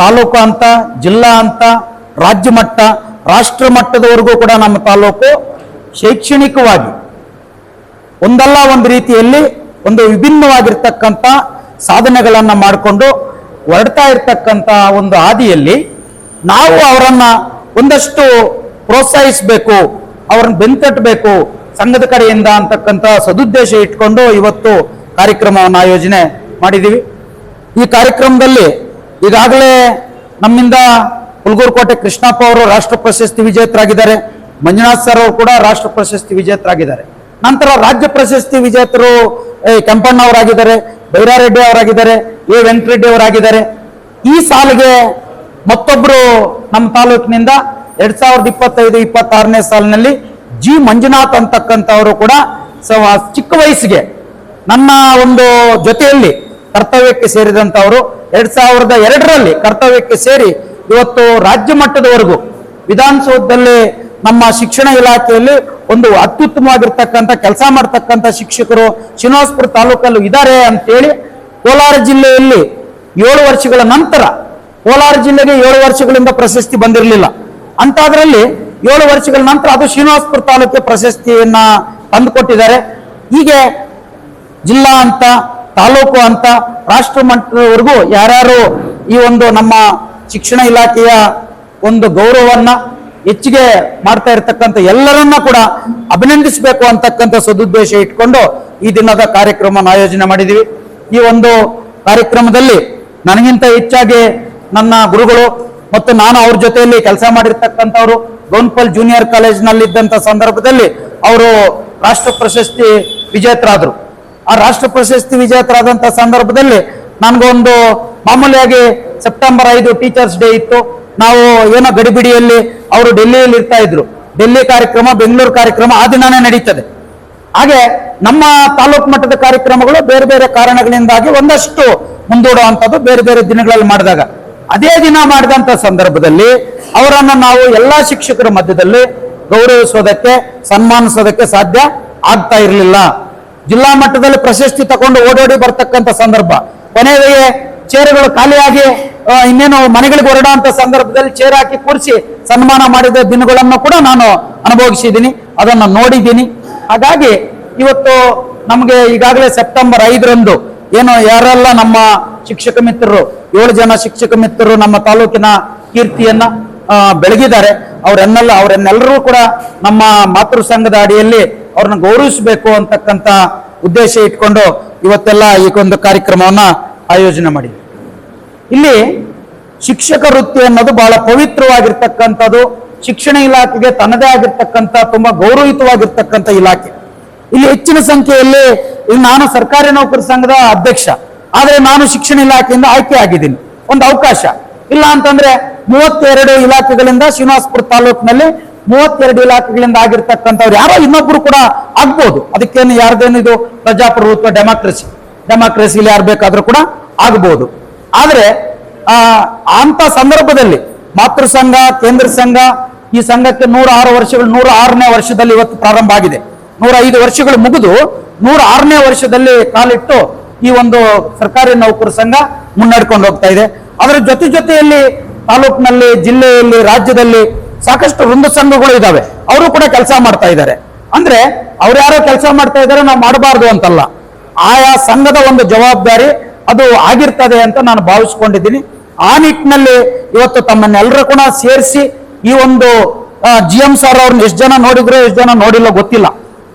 ತಾಲೂಕು ಅಂತ, ಜಿಲ್ಲಾ ಅಂತ, ರಾಜ್ಯ ಮಟ್ಟ, ರಾಷ್ಟ್ರ ಮಟ್ಟದವರೆಗೂ ಕೂಡ ನಮ್ಮ ತಾಲೂಕು ಶೈಕ್ಷಣಿಕವಾಗಿ ಒಂದಲ್ಲ ಒಂದು ರೀತಿಯಲ್ಲಿ ಒಂದು ವಿಭಿನ್ನವಾಗಿರ್ತಕ್ಕಂಥ ಸಾಧನೆಗಳನ್ನು ಮಾಡಿಕೊಂಡು ಹೊರಡ್ತಾ ಇರ್ತಕ್ಕಂಥ ಒಂದು ಹಾದಿಯಲ್ಲಿ ನಾವು ಅವರನ್ನ ಒಂದಷ್ಟು ಪ್ರೋತ್ಸಾಹಿಸಬೇಕು, ಅವ್ರನ್ನ ಬೆಂತಟ್ಟಬೇಕು ಸಂಘದ ಕಡೆಯಿಂದ ಅಂತಕ್ಕಂಥ ಸದುದ್ದೇಶ ಇಟ್ಕೊಂಡು ಇವತ್ತು ಕಾರ್ಯಕ್ರಮವನ್ನು ಆಯೋಜನೆ ಮಾಡಿದ್ದೀವಿ ಈ ಕಾರ್ಯಕ್ರಮದಲ್ಲಿ ಈಗಾಗಲೇ ನಮ್ಮಿಂದ ಹುಲ್ಗೂರ್ಕೋಟೆ ಕೃಷ್ಣಪ್ಪ ಅವರು ರಾಷ್ಟ್ರ ಪ್ರಶಸ್ತಿ ವಿಜೇತರಾಗಿದ್ದಾರೆ. ಮಂಜುನಾಥ್ ಸರ್ ಅವರು ಕೂಡ ರಾಷ್ಟ್ರ ಪ್ರಶಸ್ತಿ ವಿಜೇತರಾಗಿದ್ದಾರೆ. ನಂತರ ರಾಜ್ಯ ಪ್ರಶಸ್ತಿ ವಿಜೇತರು ಕೆಂಪಣ್ಣ ಅವರಾಗಿದ್ದಾರೆ, ಬೈರಾರೆಡ್ಡಿ ಅವರಾಗಿದ್ದಾರೆ, ಎ. ವೆಂಕಟರೆಡ್ಡಿ ಅವರಾಗಿದ್ದಾರೆ. ಈ ಸಾಲಿಗೆ ಮತ್ತೊಬ್ಬರು ನಮ್ಮ ತಾಲೂಕಿನಿಂದ ಎರಡ್ ಸಾವಿರದ ಇಪ್ಪತ್ತೈದು, ಇಪ್ಪತ್ತಾರನೇ ಸಾಲಿನಲ್ಲಿ ಜಿ. ಮಂಜುನಾಥ್ ಅಂತಕ್ಕಂಥವರು ಕೂಡ ಚಿಕ್ಕ ವಯಸ್ಸಿಗೆ ನನ್ನ ಒಂದು ಜೊತೆಯಲ್ಲಿ ಕರ್ತವ್ಯಕ್ಕೆ ಸೇರಿದಂಥವರು ಎರಡ್ ಸಾವಿರದ ಎರಡರಲ್ಲಿ ಕರ್ತವ್ಯಕ್ಕೆ ಸೇರಿ ಇವತ್ತು ರಾಜ್ಯ ಮಟ್ಟದವರೆಗೂ ವಿಧಾನಸೌಧದಲ್ಲಿ ನಮ್ಮ ಶಿಕ್ಷಣ ಇಲಾಖೆಯಲ್ಲಿ ಒಂದು ಅತ್ಯುತ್ತಮವಾಗಿರ್ತಕ್ಕಂಥ ಕೆಲಸ ಮಾಡ್ತಕ್ಕಂಥ ಶಿಕ್ಷಕರು ಶ್ರೀನಿವಾಸಪುರ ತಾಲೂಕಲ್ಲೂ ಇದ್ದಾರೆ ಅಂತೇಳಿ ಕೋಲಾರ ಜಿಲ್ಲೆಯಲ್ಲಿ ಏಳು ವರ್ಷಗಳ ನಂತರ ಕೋಲಾರ ಜಿಲ್ಲೆಗೆ ಏಳು ವರ್ಷಗಳಿಂದ ಪ್ರಶಸ್ತಿ ಬಂದಿರಲಿಲ್ಲ. ಅಂತಾದ್ರಲ್ಲಿ ಏಳು ವರ್ಷಗಳ ನಂತರ ಅದು ಶ್ರೀನಿವಾಸಪುರ ತಾಲೂಕಿಗೆ ಪ್ರಶಸ್ತಿಯನ್ನ ತಂದುಕೊಟ್ಟಿದ್ದಾರೆ. ಹೀಗೆ ಜಿಲ್ಲಾ ಅಂತ ತಾಲೂಕು ಅಂತ ರಾಷ್ಟ್ರ ಮಟ್ಟದವರೆಗೂ ಯಾರ್ಯಾರು ಈ ಒಂದು ನಮ್ಮ ಶಿಕ್ಷಣ ಇಲಾಖೆಯ ಒಂದು ಗೌರವವನ್ನ ಹೆಚ್ಚಿಗೆ ಮಾಡ್ತಾ ಇರತಕ್ಕಂಥ ಎಲ್ಲರನ್ನ ಕೂಡ ಅಭಿನಂದಿಸಬೇಕು ಅಂತಕ್ಕಂಥ ಸದುದ್ದೇಶ ಇಟ್ಕೊಂಡು ಈ ದಿನದ ಕಾರ್ಯಕ್ರಮ ಆಯೋಜನೆ ಮಾಡಿದ್ದೀವಿ ಈ ಒಂದು ಕಾರ್ಯಕ್ರಮದಲ್ಲಿ ನನಗಿಂತ ಹೆಚ್ಚಾಗಿ ನನ್ನ ಗುರುಗಳು ಮತ್ತು ನಾನು ಅವ್ರ ಜೊತೆಯಲ್ಲಿ ಕೆಲಸ ಮಾಡಿರ್ತಕ್ಕಂಥವ್ರು ಗೌನ್ಪಲ್ ಜೂನಿಯರ್ ಕಾಲೇಜ್ನಲ್ಲಿದ್ದಂಥ ಸಂದರ್ಭದಲ್ಲಿ ಅವರು ರಾಷ್ಟ್ರ ಪ್ರಶಸ್ತಿ ವಿಜೇತರಾದರು. ಆ ರಾಷ್ಟ್ರ ಪ್ರಶಸ್ತಿ ವಿಜೇತರಾದಂತ ಸಂದರ್ಭದಲ್ಲಿ ನನಗೊಂದು ಮಾಮೂಲಿಯಾಗಿ ಸೆಪ್ಟೆಂಬರ್ ಐದು ಟೀಚರ್ಸ್ ಡೇ ಇತ್ತು. ನಾವು ಏನೋ ಗಡಿಬಿಡಿಯಲ್ಲಿ ಅವರು ಡೆಲ್ಲಿಯಲ್ಲಿ ಇರ್ತಾ ಇದ್ರು. ಡೆಲ್ಲಿ ಕಾರ್ಯಕ್ರಮ, ಬೆಂಗಳೂರು ಕಾರ್ಯಕ್ರಮ ಆ ದಿನನೇ ನಡೀತದೆ. ಹಾಗೆ ನಮ್ಮ ತಾಲೂಕು ಮಟ್ಟದ ಕಾರ್ಯಕ್ರಮಗಳು ಬೇರೆ ಬೇರೆ ಕಾರಣಗಳಿಂದಾಗಿ ಒಂದಷ್ಟು ಮುಂದೂಡುವಂಥದ್ದು ಬೇರೆ ಬೇರೆ ದಿನಗಳಲ್ಲಿ ಮಾಡಿದಾಗ. ಅದೇ ದಿನ ಮಾಡಿದಂಥ ಸಂದರ್ಭದಲ್ಲಿ ಅವರನ್ನು ನಾವು ಎಲ್ಲಾ ಶಿಕ್ಷಕರ ಮಧ್ಯದಲ್ಲಿ ಗೌರವಿಸೋದಕ್ಕೆ, ಸನ್ಮಾನಿಸೋದಕ್ಕೆ ಸಾಧ್ಯ ಆಗ್ತಾ ಇರಲಿಲ್ಲ. ಜಿಲ್ಲಾ ಮಟ್ಟದಲ್ಲಿ ಪ್ರಶಸ್ತಿ ತಗೊಂಡು ಓಡೋಡಿ ಬರ್ತಕ್ಕಂಥ ಸಂದರ್ಭ. ಕೊನೆಗೆ ಚೇರುಗಳು ಖಾಲಿಯಾಗಿ ಇನ್ನೇನು ಮನೆಗಳಿಗೆ ಹೊರಡುವಂತ ಸಂದರ್ಭದಲ್ಲಿ ಚೇರ್ ಹಾಕಿ ಕೂರಿಸಿ ಸನ್ಮಾನ ಮಾಡಿದ ದಿನಗಳನ್ನು ಕೂಡ ನಾನು ಅನುಭವಿಸಿದ್ದೀನಿ. ಅದನ್ನು ನೋಡಿದ್ದೀನಿ. ಹಾಗಾಗಿ ಇವತ್ತು ನಮಗೆ ಈಗಾಗಲೇ ಸೆಪ್ಟೆಂಬರ್ ಐದರಂದು ಏನು ಯಾರೆಲ್ಲ ನಮ್ಮ ಶಿಕ್ಷಕ ಮಿತ್ರರು, ಏಳು ಜನ ಶಿಕ್ಷಕ ಮಿತ್ರರು ನಮ್ಮ ತಾಲೂಕಿನ ಕೀರ್ತಿಯನ್ನ ಬೆಳಗಿದ್ದಾರೆ. ಅವರನ್ನೆಲ್ಲ ಅವರನ್ನೆಲ್ಲರೂ ಕೂಡ ನಮ್ಮ ಮಾತೃ ಸಂಘದ ಅಡಿಯಲ್ಲಿ ಅವ್ರನ್ನ ಗೌರವಿಸಬೇಕು ಅಂತಕ್ಕಂಥ ಉದ್ದೇಶ ಇಟ್ಕೊಂಡು ಇವತ್ತೆಲ್ಲ ಈ ಒಂದು ಕಾರ್ಯಕ್ರಮವನ್ನ ಆಯೋಜನೆ ಮಾಡಿ ಇಲ್ಲಿ ಶಿಕ್ಷಕ ವೃತ್ತಿ ಅನ್ನೋದು ಬಹಳ ಪವಿತ್ರವಾಗಿರ್ತಕ್ಕಂಥದ್ದು. ಶಿಕ್ಷಣ ಇಲಾಖೆಗೆ ತನ್ನದೇ ಆಗಿರ್ತಕ್ಕಂಥ, ತುಂಬಾ ಗೌರವಯುತವಾಗಿರ್ತಕ್ಕಂಥ ಇಲಾಖೆ. ಇಲ್ಲಿ ಹೆಚ್ಚಿನ ಸಂಖ್ಯೆಯಲ್ಲಿ ನಾನು ಸರ್ಕಾರಿ ನೌಕರ ಸಂಘದ ಅಧ್ಯಕ್ಷ. ಆದರೆ ನಾನು ಶಿಕ್ಷಣ ಇಲಾಖೆಯಿಂದ ಆಯ್ಕೆ ಆಗಿದ್ದೀನಿ. ಒಂದು ಅವಕಾಶ. ಇಲ್ಲ ಅಂತಂದ್ರೆ ಮೂವತ್ತೆರಡು ಇಲಾಖೆಗಳಿಂದ ಶ್ರೀನಿವಾಸಪುರ ತಾಲೂಕಿನಲ್ಲಿ ಮೂವತ್ತೆರಡು ಇಲಾಖೆಗಳಿಂದ ಆಗಿರ್ತಕ್ಕಂಥವ್ರು ಯಾರೋ ಇನ್ನೊಬ್ರು ಕೂಡ ಆಗ್ಬೋದು. ಅದಕ್ಕೇನು ಯಾರ್ದೇನು ಇದು ಪ್ರಜಾಪ್ರಭುತ್ವ ಡೆಮಾಕ್ರಸಿ, ಡೆಮಾಕ್ರಸಿಲಿ ಯಾರು ಬೇಕಾದ್ರೂ ಕೂಡ ಆಗ್ಬೋದು. ಆದ್ರೆ ಅಂತ ಸಂದರ್ಭದಲ್ಲಿ ಮಾತೃ ಸಂಘ, ಕೇಂದ್ರ ಸಂಘ, ಈ ಸಂಘಕ್ಕೆ ನೂರ ಆರು ವರ್ಷಗಳು ನೂರ ಆರನೇ ವರ್ಷದಲ್ಲಿ ಇವತ್ತು ಪ್ರಾರಂಭ ಆಗಿದೆ. ನೂರ ಐದು ವರ್ಷಗಳು ಮುಗಿದು ನೂರ ಆರನೇ ವರ್ಷದಲ್ಲಿ ಕಾಲಿಟ್ಟು ಈ ಒಂದು ಸರ್ಕಾರಿ ನೌಕರ ಸಂಘ ಮುನ್ನಡ್ಕೊಂಡು ಹೋಗ್ತಾ ಇದೆ. ಅದರ ಜೊತೆ ಜೊತೆಯಲ್ಲಿ ತಾಲೂಕಿನಲ್ಲಿ, ಜಿಲ್ಲೆಯಲ್ಲಿ, ರಾಜ್ಯದಲ್ಲಿ ಸಾಕಷ್ಟು ವೃಂದ ಸಂಘಗಳು ಇದಾವೆ. ಅವರು ಕೂಡ ಕೆಲಸ ಮಾಡ್ತಾ ಇದ್ದಾರೆ. ಅಂದ್ರೆ ಅವ್ರು ಯಾರೋ ಕೆಲಸ ಮಾಡ್ತಾ ಇದ್ದಾರೆ, ನಾವು ಮಾಡಬಾರ್ದು ಅಂತಲ್ಲ. ಆಯಾ ಸಂಘದ ಒಂದು ಜವಾಬ್ದಾರಿ ಅದು ಆಗಿರ್ತದೆ ಅಂತ ನಾನು ಭಾವಿಸ್ಕೊಂಡಿದ್ದೀನಿ. ಆ ನಿಟ್ಟಿನಲ್ಲಿ ಇವತ್ತು ತಮ್ಮನ್ನೆಲ್ಲರೂ ಕೂಡ ಸೇರಿಸಿ ಈ ಒಂದು ಜಿ ಎಂ ಸರ್ ಅವ್ರನ್ನ ಎಷ್ಟು ಜನ ನೋಡಿದ್ರು, ಎಷ್ಟು ಜನ ನೋಡಿಲ್ಲ ಗೊತ್ತಿಲ್ಲ.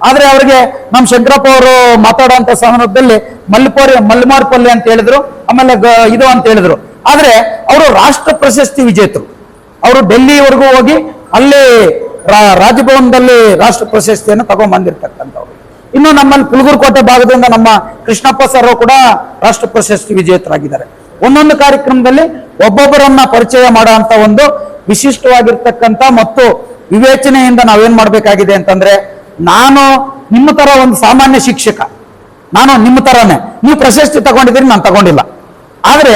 ಆದ್ರೆ ಅವರಿಗೆ ನಮ್ಮ ಶಂಕರಪ್ಪ ಅವರು ಮಾತಾಡುವಂತ ಸಂದರ್ಭದಲ್ಲಿ ಮಲ್ಲಿಪೋರಿ ಮಲ್ಲಿಮಾರ್ಪಲ್ಲಿ ಅಂತ ಹೇಳಿದ್ರು, ಆಮೇಲೆ ಇದು ಅಂತ ಹೇಳಿದ್ರು. ಆದ್ರೆ ಅವರು ರಾಷ್ಟ್ರ ಪ್ರಶಸ್ತಿ ವಿಜೇತರು. ಅವರು ಡೆಲ್ಲಿವರೆಗೂ ಹೋಗಿ ಅಲ್ಲಿ ರಾಜಭವನದಲ್ಲಿ ರಾಷ್ಟ್ರ ಪ್ರಶಸ್ತಿಯನ್ನು ತಗೊಂಡ್ಬಂದಿರ್ತಕ್ಕಂಥವ್ರು ಇನ್ನು ನಮ್ಮಲ್ಲಿ ಪುಲಗುರ್ಕೋಟೆ ಭಾಗದಿಂದ ನಮ್ಮ ಕೃಷ್ಣಪ್ಪ ಸರ್ ಕೂಡ ರಾಷ್ಟ್ರ ಪ್ರಶಸ್ತಿ ವಿಜೇತರಾಗಿದ್ದಾರೆ. ಒಂದೊಂದು ಕಾರ್ಯಕ್ರಮದಲ್ಲಿ ಒಬ್ಬೊಬ್ಬರನ್ನ ಪರಿಚಯ ಮಾಡುವಂತ ಒಂದು ವಿಶಿಷ್ಟವಾಗಿರ್ತಕ್ಕಂಥ ಮತ್ತು ವಿವೇಚನೆಯಿಂದ ನಾವೇನ್ ಮಾಡ್ಬೇಕಾಗಿದೆ ಅಂತಂದ್ರೆ, ನಾನು ನಿಮ್ಮ ತರ ಒಂದು ಸಾಮಾನ್ಯ ಶಿಕ್ಷಕ. ನಾನು ನಿಮ್ಮ ತರನೇ. ನೀವು ಪ್ರಶಸ್ತಿ ತಗೊಂಡಿದ್ದೀರಿ, ನಾನು ತಗೊಂಡಿಲ್ಲ. ಆದ್ರೆ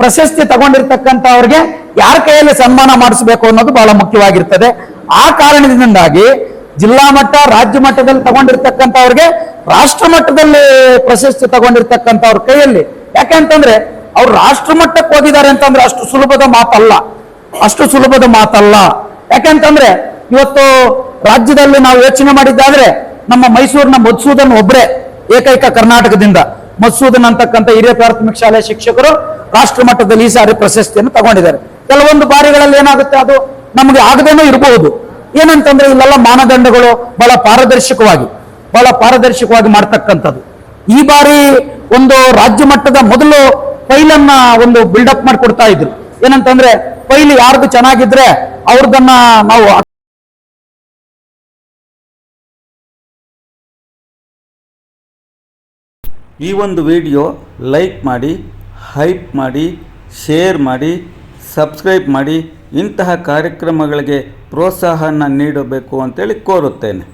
ಪ್ರಶಸ್ತಿ ತಗೊಂಡಿರ್ತಕ್ಕಂಥವ್ರಿಗೆ ಯಾರ ಕೈಯಲ್ಲಿ ಸನ್ಮಾನ ಮಾಡಿಸಬೇಕು ಅನ್ನೋದು ಬಹಳ ಮುಖ್ಯವಾಗಿರ್ತದೆ. ಆ ಕಾರಣದಿಂದಾಗಿ ಜಿಲ್ಲಾ ಮಟ್ಟ, ರಾಜ್ಯ ಮಟ್ಟದಲ್ಲಿ ತಗೊಂಡಿರ್ತಕ್ಕಂಥವ್ರಿಗೆ ರಾಷ್ಟ್ರ ಮಟ್ಟದಲ್ಲಿ ಪ್ರಶಸ್ತಿ ತಗೊಂಡಿರ್ತಕ್ಕಂಥವ್ರ ಕೈಯಲ್ಲಿ. ಯಾಕೆಂತಂದ್ರೆ ಅವ್ರು ರಾಷ್ಟ್ರ ಮಟ್ಟಕ್ಕೆ ಹೋಗಿದ್ದಾರೆ ಅಂತಂದ್ರೆ ಅಷ್ಟು ಸುಲಭದ ಮಾತಲ್ಲ. ಅಷ್ಟು ಸುಲಭದ ಮಾತಲ್ಲ. ಯಾಕೆಂತಂದ್ರೆ ಇವತ್ತು ರಾಜ್ಯದಲ್ಲಿ ನಾವು ಯೋಚನೆ ಮಾಡಿದ್ದಾದ್ರೆ ನಮ್ಮ ಮೈಸೂರಿನ ಮಧುಸೂದನ್ ಒಬ್ರೆ ಏಕೈಕ ಕರ್ನಾಟಕದಿಂದ. ಮಧುಸೂದನ್ ಅಂತಕ್ಕಂಥ ಹಿರಿಯ ಪ್ರಾಥಮಿಕ ಶಾಲೆಯ ಶಿಕ್ಷಕರು ರಾಷ್ಟ್ರ ಮಟ್ಟದಲ್ಲಿ ಈ ಸಾರಿ ಪ್ರಶಸ್ತಿಯನ್ನು ತಗೊಂಡಿದ್ದಾರೆ. ಕೆಲವೊಂದು ಬಾರಿಗಳಲ್ಲಿ ಏನಾಗುತ್ತೆ ಅದು ನಮಗೆ ಆಗದೇನೂ ಇರಬಹುದು. ಏನಂತಂದ್ರೆ ಇಲ್ಲೆಲ್ಲ ಮಾನದಂಡಗಳು ಬಹಳ ಪಾರದರ್ಶಕವಾಗಿ ಬಹಳ ಪಾರದರ್ಶಕವಾಗಿ ಮಾಡ್ತಕ್ಕಂಥದ್ದು. ಈ ಬಾರಿ ಒಂದು ರಾಜ್ಯ ಮಟ್ಟದ ಮೊದಲು ಫೈಲನ್ನ ಒಂದು ಬಿಲ್ಡಪ್ ಮಾಡಿಕೊಡ್ತಾ ಇದ್ರು. ಏನಂತಂದ್ರೆ ಫೈಲ್ ಯಾರ್ದು ಚೆನ್ನಾಗಿದ್ರೆ ಅವ್ರದನ್ನ ನಾವು ಈ ಒಂದು ವಿಡಿಯೋ ಲೈಕ್ ಮಾಡಿ, ಹೈಪ್ ಮಾಡಿ, ಶೇರ್ ಮಾಡಿ, ಸಬ್ಸ್ಕ್ರೈಬ್ ಮಾಡಿ, ಇಂತಹ ಕಾರ್ಯಕ್ರಮಗಳಿಗೆ ಪ್ರೋತ್ಸಾಹನ ನೀಡಬೇಕು ಅಂತೇಳಿ ಕೋರುತ್ತೇನೆ.